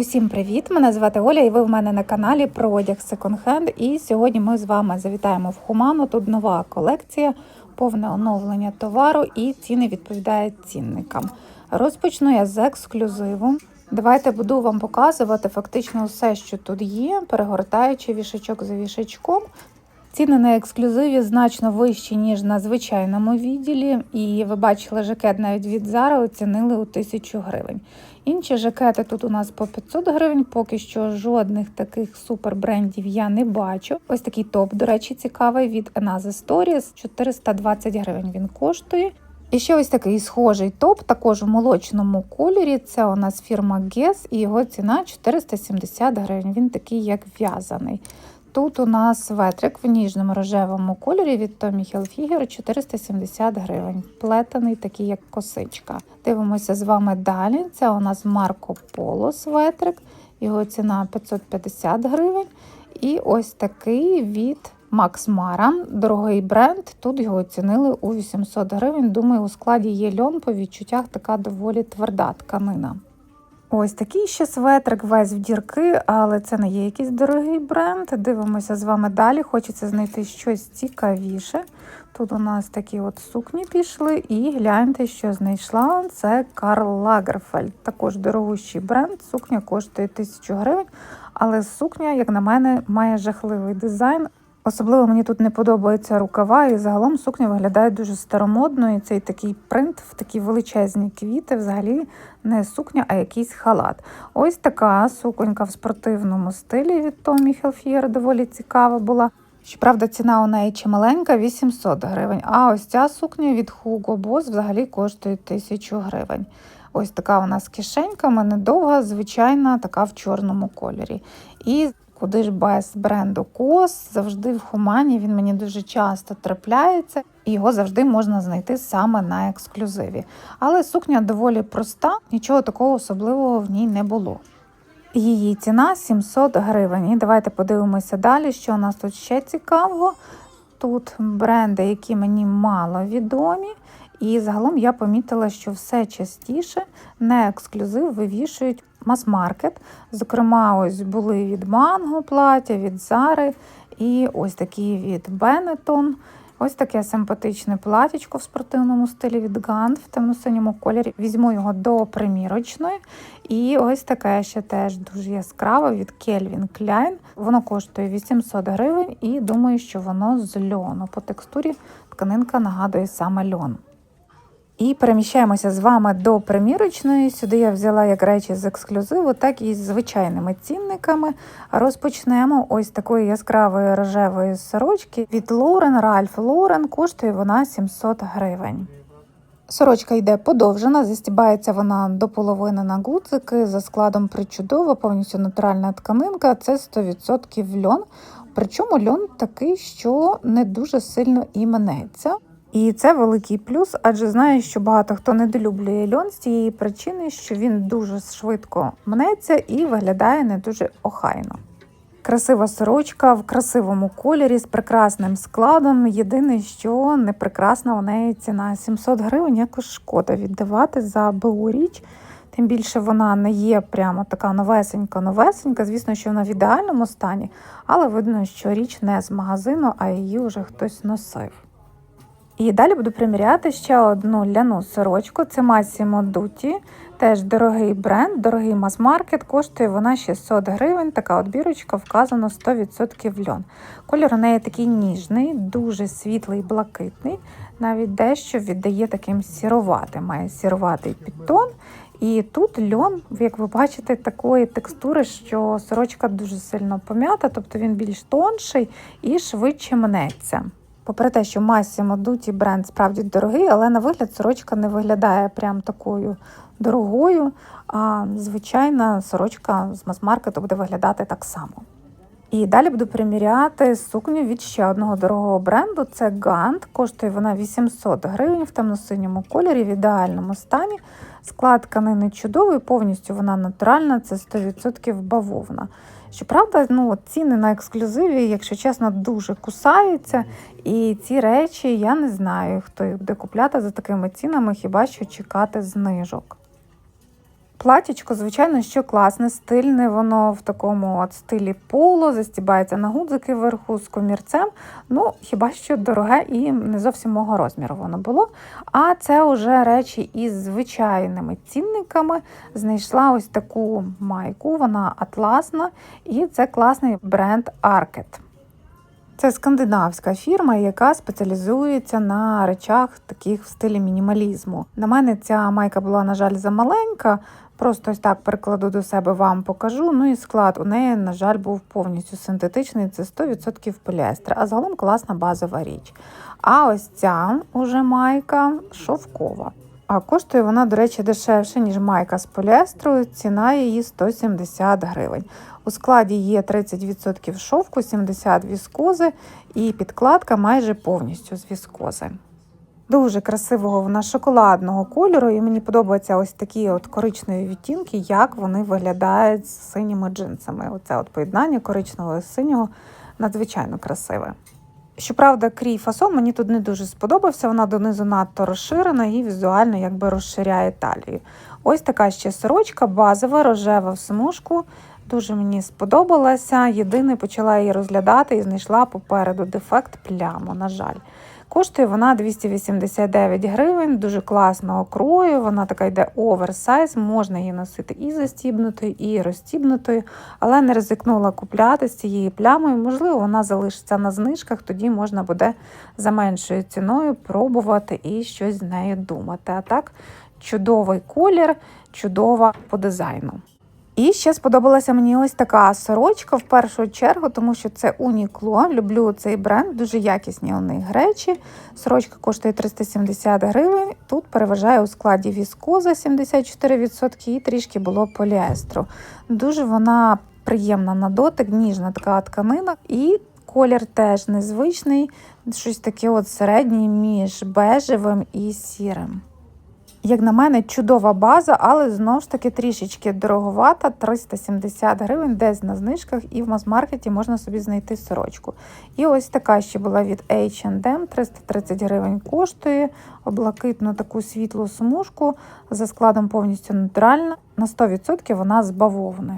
Усім привіт! Мене звати Оля, і ви в мене на каналі про одяг Hand. І сьогодні ми з вами завітаємо в Хуману. Тут нова колекція, повне оновлення товару і ціни відповідають цінникам. Розпочну я з ексклюзиву. Давайте буду вам показувати фактично все, що тут є, перегортаючи вішачок за вішачком. Ціни на ексклюзиві значно вищі, ніж на звичайному відділі, і ви бачили жакет навіть від Zara оцінили у 1000 гривень. Інші жакети тут у нас по 500 гривень, поки що жодних таких супер брендів я не бачу. Ось такий топ, до речі, цікавий від Enaze Stories, 420 гривень він коштує. І ще ось такий схожий топ, також у молочному кольорі. Це у нас фірма Guess, і його ціна 470 гривень. Він такий, як в'язаний. Тут у нас ветрик в ніжному рожевому кольорі від Tommy Hilfiger 470 гривень. Плетений, такий як косичка. Дивимося з вами далі. Це у нас Марко Поло светрик, його ціна 550 гривень. І ось такий від Max Mara, дорогий бренд. Тут його оцінили у 800 гривень. Думаю, у складі є льон, по відчуттях така доволі тверда тканина. Ось такий ще светрик весь в дірки, але це не є якийсь дорогий бренд. Дивимося з вами далі. Хочеться знайти щось цікавіше. Тут у нас такі от сукні пішли, і гляньте, що знайшла. Це Карл Лагерфельд. Також дорогущий бренд. Сукня коштує 1000 гривень, але сукня, як на мене, має жахливий дизайн. Особливо мені тут не подобаються рукава, і загалом сукня виглядає дуже старомодно. І цей такий принт в такі величезні квіти, взагалі не сукня, а якийсь халат. Ось така суконька в спортивному стилі від Tommy Hilfiger доволі цікава була. Щоправда, ціна у неї чималенька 800 гривень. А ось ця сукня від Hugo Boss взагалі коштує 1000 гривень. Ось така у нас кишенька, в мене довга, звичайна, така в чорному кольорі. І Куди ж без бренду Кос завжди в Хумані він мені дуже часто трапляється, і його завжди можна знайти саме на ексклюзиві. Але сукня доволі проста, нічого такого особливого в ній не було. Її ціна 700 гривень. І давайте подивимося далі, що у нас тут ще цікавого. Тут бренди, які мені мало відомі. І загалом я помітила, що все частіше не ексклюзив вивішують мас-маркет. Зокрема, ось були від Манго плаття, від Зари і ось такі від Benetton. Ось таке симпатичне платічко в спортивному стилі від Gant в темно-синьому кольорі. Візьму його до примірочної. І ось таке ще теж дуже яскраве від Kelvin Klein. Воно коштує 800 гривень і думаю, що воно з льону. По текстурі тканинка нагадує саме льон. І переміщаємося з вами до примірочної. Сюди я взяла як речі з ексклюзиву, так і з звичайними цінниками. Розпочнемо ось такої яскравої рожевої сорочки від Lauren Ralph Lauren. Коштує вона 700 гривень. Сорочка йде подовжена, застібається вона до половини на гудзики за складом причудова, повністю натуральна тканинка. Це 100% льон. Причому льон такий, що не дуже сильно і минеться. І це великий плюс, адже знаю, що багато хто недолюблює льон з тієї причини, що він дуже швидко мнеться і виглядає не дуже охайно. Красива сорочка в красивому кольорі з прекрасним складом. Єдине, що не прекрасна у неї ціна 700 гривень, якось шкода віддавати за БУ річ. Тим більше вона не є прямо така новесенька-новесенька. Звісно, що вона в ідеальному стані, але видно, що річ не з магазину, а її вже хтось носив. І далі буду приміряти ще одну ляну сорочку. Це Massimo Dutti, теж дорогий бренд, дорогий мас-маркет, коштує вона 600 гривень. Така от бірочка вказано 100% льон. Кольор у неї такий ніжний, дуже світлий, блакитний, навіть дещо віддає таким сіроватим, має сіроватий підтон. І тут льон, як ви бачите, такої текстури, що сорочка дуже сильно пом'ята, тобто він більш тонший і швидше мнеться. Попри те, що Massimo Dutti бренд справді дорогий, але на вигляд сорочка не виглядає прям такою дорогою. А звичайна сорочка з мас-маркету буде виглядати так само. І далі буду приміряти сукню від ще одного дорогого бренду. Це Gant. Коштує вона 800 гривень в темно-синьому кольорі, в ідеальному стані. Склад тканини чудовий, повністю вона натуральна, це 100% бавовна. Щоправда, ну, ціни на ексклюзиві, якщо чесно, дуже кусаються. І ці речі я не знаю, хто їх буде купляти за такими цінами, хіба що чекати знижок. Платічко, звичайно, що класне, стильне, воно в такому от стилі поло, застібається на гудзики вверху з комірцем. Ну, хіба що дороге і не зовсім мого розміру воно було. А це вже речі із звичайними цінниками. Знайшла ось таку майку, вона атласна, і це класний бренд Arket. Це скандинавська фірма, яка спеціалізується на речах таких в стилі мінімалізму. На мене ця майка була, на жаль, замаленька. Просто ось так перекладу до себе, вам покажу. Ну і склад у неї, на жаль, був повністю синтетичний, це 100% поліестер, а загалом класна базова річ. А ось ця уже майка шовкова. А коштує вона, до речі, дешевше, ніж майка з поліестру. Ціна її 170 гривень. У складі є 30% шовку, 70 віскози і підкладка майже повністю з віскози. Дуже красивого вона шоколадного кольору, і мені подобаються ось такі от коричневі відтінки, як вони виглядають з синіми джинсами. Оце от поєднання коричневого і синього надзвичайно красиве. Щоправда, крій фасон мені тут не дуже сподобався, вона донизу надто розширена і візуально якби розширяє талію. Ось така ще сорочка, базова, рожева в смужку. Дуже мені сподобалася. Єдине почала її розглядати і знайшла попереду дефект пляму, на жаль. Коштує вона 289 гривень, дуже класного крою. Вона така йде оверсайз, можна її носити і застібнутою, і розстібнутою, але не ризикнула купляти з цією плямою. Можливо, вона залишиться на знижках, тоді можна буде за меншою ціною пробувати і щось з нею думати. А так, чудовий колір, чудова по дизайну. І ще сподобалася мені ось така сорочка в першу чергу, тому що це Унікло. Люблю цей бренд, дуже якісні у них речі. Сорочка коштує 370 гривень. Тут переважає у складі віскоза 74% і трішки було поліестру. Дуже вона приємна на дотик, ніжна така тканина. І колір теж незвичний, щось таке от середнє між бежевим і сірим. Як на мене, чудова база, але знову ж таки трішечки дороговата, 370 гривень, десь на знижках, і в мас-маркеті можна собі знайти сорочку. І ось така ще була від H&M, 330 гривень коштує, облакитну таку світлу смужку за складом повністю натуральна. На 100% вона з бавовни.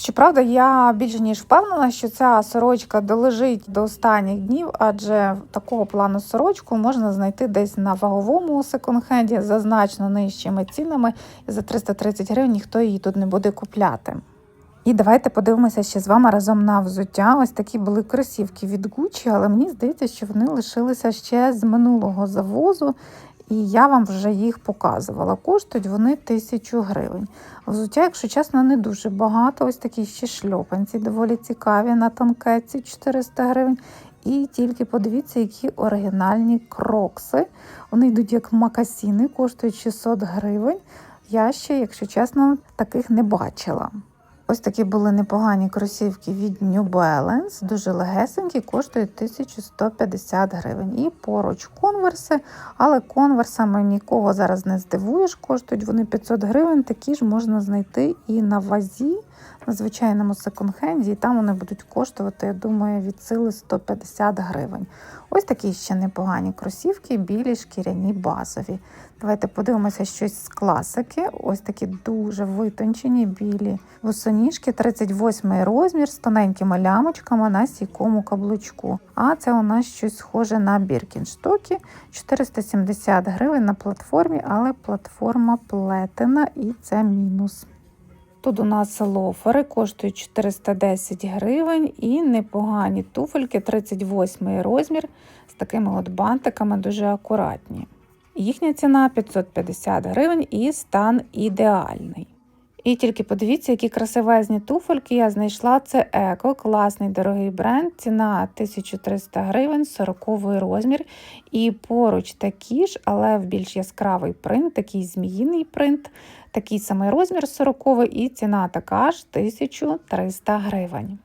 Щоправда, я більше ніж впевнена, що ця сорочка долежить до останніх днів, адже такого плану сорочку можна знайти десь на ваговому секонд-хенді за значно нижчими цінами, за 330 гривень ніхто її тут не буде купляти. І давайте подивимося ще з вами разом на взуття. Ось такі були кросівки від Gucci, але мені здається, що вони лишилися ще з минулого завозу. І я вам вже їх показувала. Коштують вони тисячу гривень. Взуття, якщо чесно, не дуже багато. Ось такі ще шльопанці, доволі цікаві на танкетці 400 гривень. І тільки подивіться, які оригінальні крокси. Вони йдуть як макасіни, коштують 600 гривень. Я ще, якщо чесно, таких не бачила. Ось такі були непогані кросівки від New Balance, дуже легесенькі, коштують 1150 гривень. І поруч конверси, але конверсами нікого зараз не здивуєш, коштують вони 500 гривень, такі ж можна знайти і на вазі, на звичайному секонд-хенді, і там вони будуть коштувати, я думаю, від сили 150 гривень. Ось такі ще непогані кросівки, білі, шкіряні, базові. Давайте подивимося щось з класики. Ось такі дуже витончені білі босоніжки, 38 розмір з тоненькими лямочками на стійкому каблучку. А це у нас щось схоже на біркінштоки. 470 гривень на платформі, але платформа плетена і це мінус. Тут у нас лофери коштують 410 гривень і непогані туфельки, 38 розмір з такими от бантиками, дуже акуратні. Їхня ціна 550 гривень і стан ідеальний. І тільки подивіться, які красивезні туфельки я знайшла. Це еко, класний дорогий бренд, ціна 1300 гривень, 40 розмір. І поруч такі ж, але в більш яскравий принт, такий зміїний принт, такий самий розмір 40 і ціна така ж 1300 гривень.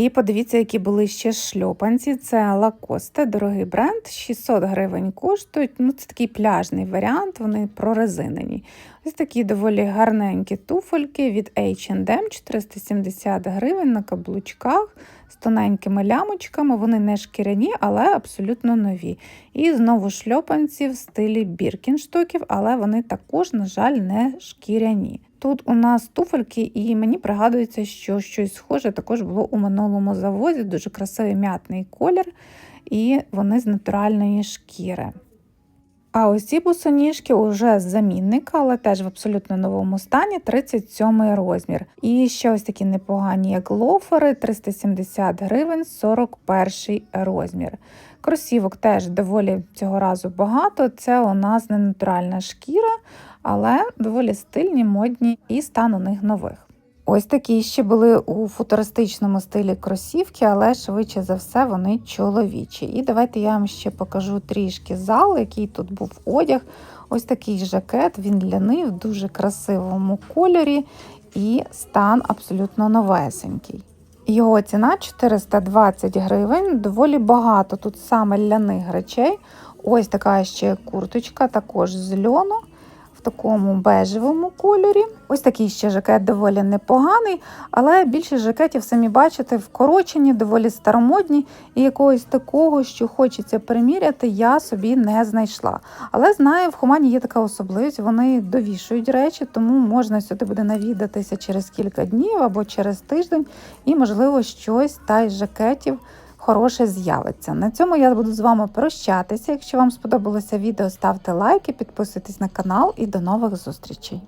І подивіться, які були ще шльопанці. Це Лакосте, дорогий бренд, 600 гривень коштують. Ну, Це такий пляжний варіант, вони прорезинені. Ось такі доволі гарненькі туфельки від H&M 470 гривень на каблучках з тоненькими лямочками. Вони не шкіряні, але абсолютно нові. І знову шльопанці в стилі біркінштоків, але вони також, на жаль, не шкіряні. Тут у нас туфельки, і мені пригадується, що щось схоже також було у минулому завозі. Дуже красивий м'ятний колір, і вони з натуральної шкіри. А ось ці босоніжки вже з замінника, але теж в абсолютно новому стані 37 розмір. І ще ось такі непогані, як лофери, 370 гривень, 41 розмір. Кросівок теж доволі цього разу багато. Це у нас не натуральна шкіра, але доволі стильні, модні і стан у них нових. Ось такі ще були у футуристичному стилі кросівки, але швидше за все вони чоловічі. І давайте я вам ще покажу трішки зал, який тут був одяг. Ось такий жакет, він ляний в дуже красивому кольорі і стан абсолютно новесенький. Його ціна 420 гривень, доволі багато тут саме ляних речей. Ось така ще курточка, також з льону в такому бежевому кольорі. Ось такий ще жакет доволі непоганий, але більшість жакетів, самі бачите, вкорочені, доволі старомодні, і якогось такого, що хочеться приміряти, я собі не знайшла. Але знаю, в Хумані є така особливість, вони довішують речі, тому можна сюди буде навідатися через кілька днів або через тиждень, і, можливо, щось та із жакетів хороше з'явиться. На цьому я буду з вами прощатися. Якщо вам сподобалося відео, ставте лайки, підписуйтесь на канал і до нових зустрічей.